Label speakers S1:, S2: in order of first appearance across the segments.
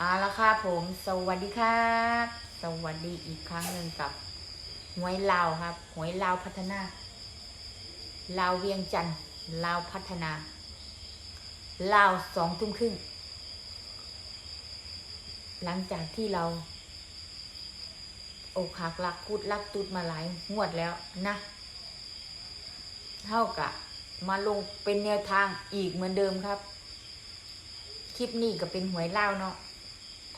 S1: เอาละค่ะผมสวัสดีครับสวัสดีอีกครั้งหนึ่งกับหวยลาวครับหวยลาวพัฒนาลาวเวียงจันทร์ลาวพัฒนาลาวสองทุ่มครึ่งหลังจากที่เรา อกหักลักกุดลักตุดมาหลายงวดแล้วนะ เท่ากับมาลงเป็นแนวทางอีกเหมือนเดิมครับ คลิปนี้ก็เป็นหวยเล่าวเนาะ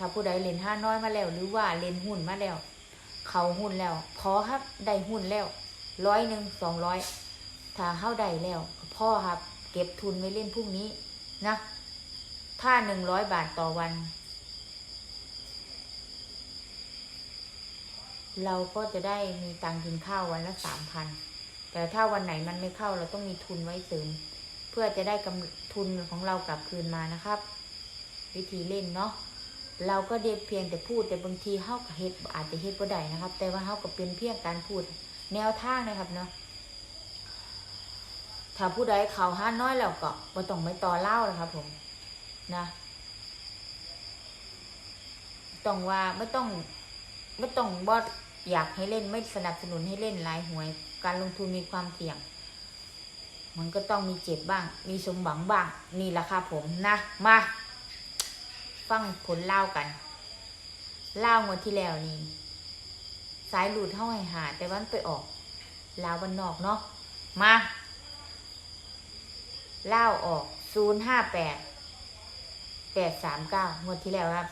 S1: ถ้าผู้ใดเล่นห้าน้อยมาแล้ว หรือว่าเล่นหุ้นมาแล้ว เขาหุ้นแล้ว พอครับได้หุ้นแล้วร้อยหนึ่งสองร้อยถ้าเข้าได้แล้ว พ่อครับ เก็บทุนไว้เล่นพรุ่งนี้นะ ถ้าหนึ่งร้อยบาทต่อวัน เราก็จะได้มีตังค์กินข้าววันละสามพันแต่ถ้าวันไหนมันไม่เข้าเราต้องมีทุนไว้เสริม เพื่อจะได้กำทุนของเรากลับคืนมานะครับ วิธีเล่นเนาะ เราก็เด็ดเพียงแต่พูดแต่บางทีเฮากับเฮ็ดอาจจะเฮ็ดบ่ได้นะครับ แต่ว่าเฮาก็เป็นเพียงการพูด แนวทางนะครับเนาะถ้าผู้ใดเขาห้าน้อยแล้วก็บ่ต้องไม่ต่อเล่านะครับ ผมนะต้องว่าไม่ต้องไม่ต้องบ่อยากให้เล่นไม่สนับสนุนให้เล่นหลายหวย การลงทุนมีความเสี่ยง มันก็ต้องมีเจ็บบ้าง มีสมหวังบ้าง นี่แหละค่ะผมนะมา ฟังผลเล่ากันเล่างวดที่แล้วนี่สายหลุดเท่าให้หา แต่วันไปออกลาววันนอกเนาะมาเล่าออกศูนย์ห้าแปดแปดสามเก้างวดที่แล้วครับ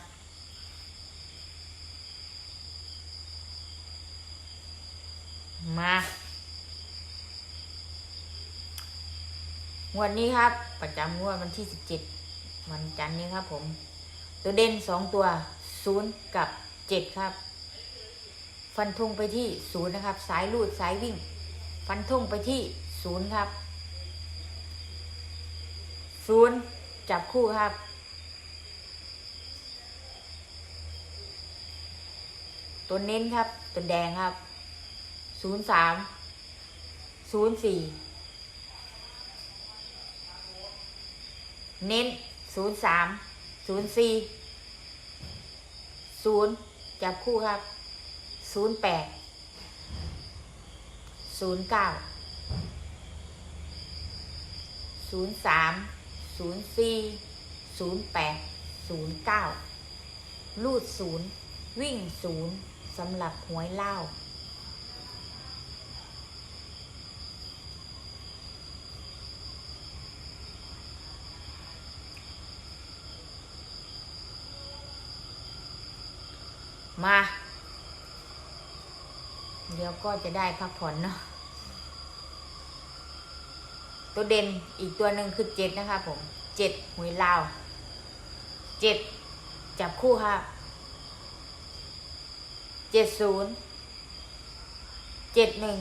S1: มางวดนี้ครับ ประจำงวดวันที่สิบเจ็ดวันจันทร์นี้ครับผม ตัวเด่นสองตัวศูนย์กับเจ็ดครับ ฟันธงไปที่ศูนย์นะครับ สายลูดสายวิ่ง ฟันธงไปที่ศูนย์ครับศูนย์จับคู่ครับตัวเน้นครับ ตัวแดงครับ ศูนย์สาม ศูนย์สี่ เน้นศูนย์สาม ศูนย์สี่ศูนย์จับคู่ครับศูนย์แปดศูนย์เก้าศูนย์สามศูนย์สี่ศูนย์แปดศูนย์เก้าลูดศูนย์วิ่งศูนย์สำหรับหวยเล่า มา เดี๋ยวก็จะได้พักผ่อนเนาะตัวเด่นอีกตัวหนึ่งคือเจ็ดนะคะผมเจ็ดหวยลาวเจ็ดจับคู่ครับเจ็ดศูนย์เจ็ดหนึ่ง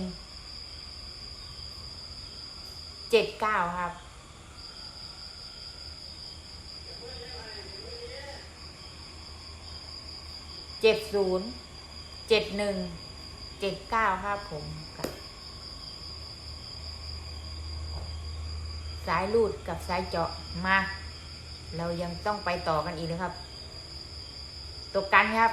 S1: เจ็ดเก้าครับ จ็ดศูนย์เจ็ดหนึ่งเจ็ดเก้าครับผมกับสายลูดกับสายเจาะมา เรายังต้องไปต่อกันอีกนะครับตัวกันครับ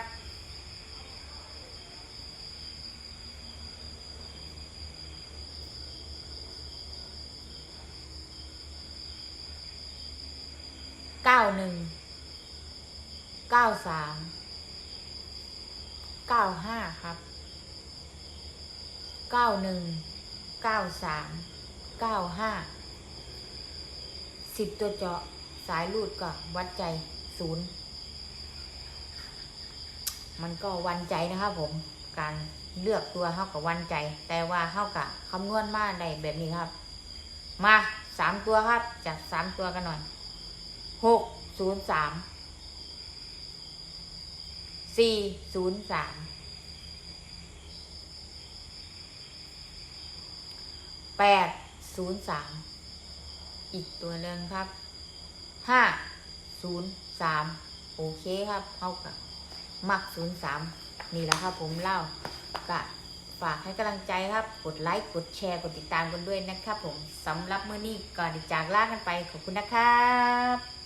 S1: เก้าหนึ่งเก้าสาม เก้าห้าครับเก้าหนึ่งเก้าสามเก้าห้าสิบตัวเจาะสายรูดก็วัดใจศูนย์มันก็วันใจนะครับผมการเลือกตัวเท่ากับวันใจ แต่ว่าเท่ากับคำนวณมาได้แบบนี้ครับ มาสามตัวครับจัดสามตัวกันหน่อยหกศูนย์สาม สี่ศูนย์สามแปดศูนย์สามอีกตัวหนึ่งครับห้าศูนย์สามโอเคครับเท่ากับมักศูนย์สามนี่แหละครับผมเล่าก็ฝากให้กำลังใจครับ กดไลค์กดแชร์กดติดตามกันด้วยนะครับผมสำหรับเมื้อนี้ก่อนจากลากันไปขอบคุณนะครับ